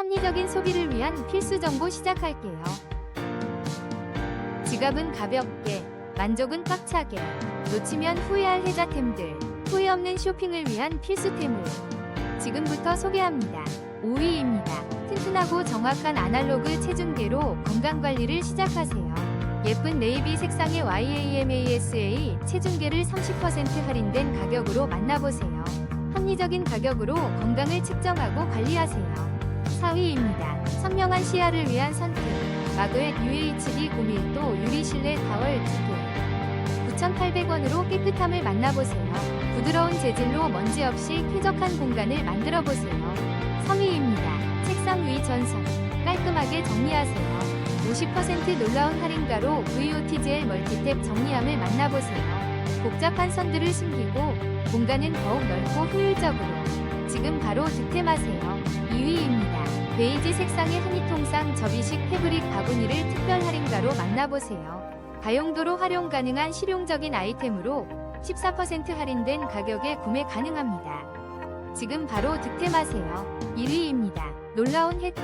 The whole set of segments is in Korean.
합리적인 소비를 위한 필수 정보 시작할게요. 지갑은 가볍게, 만족은 꽉차게, 놓치면 후회할 혜자템들, 후회 없는 쇼핑을 위한 필수템을 지금부터 소개합니다. 5위입니다. 튼튼하고 정확한 아날로그 체중계로 건강관리를 시작하세요. 예쁜 네이비 색상의 YAMASA 체중계를 30% 할인된 가격으로 만나보세요. 합리적인 가격으로 건강을 측정하고 관리하세요. 4위입니다. 선명한 시야를 위한 선택. 마그의 UHD 고밀도 유리 실내 타월 2개. 9,800원으로 깨끗함을 만나보세요. 부드러운 재질로 먼지 없이 쾌적한 공간을 만들어 보세요. 3위입니다. 책상 위 전선. 깔끔하게 정리하세요. 50% 놀라운 할인가로 VOTGL 멀티탭 정리함을 만나보세요. 복잡한 선들을 숨기고 공간은 더욱 넓고 효율적으로. 지금 바로 득템하세요. 2위입니다. 베이지 색상의 한입통상 접이식 패브릭 바구니를 특별 할인가로 만나보세요. 다용도로 활용 가능한 실용적인 아이템으로 14% 할인된 가격에 구매 가능합니다. 지금 바로 득템하세요. 1위입니다. 놀라운 혜택.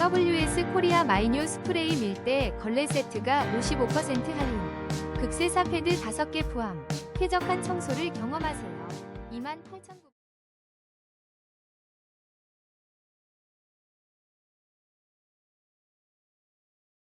WS 코리아 마이뉴 스프레이 밀대 걸레 세트가 55% 할인. 극세사 패드 5개 포함. 쾌적한 청소를 경험하세요. 28,900원.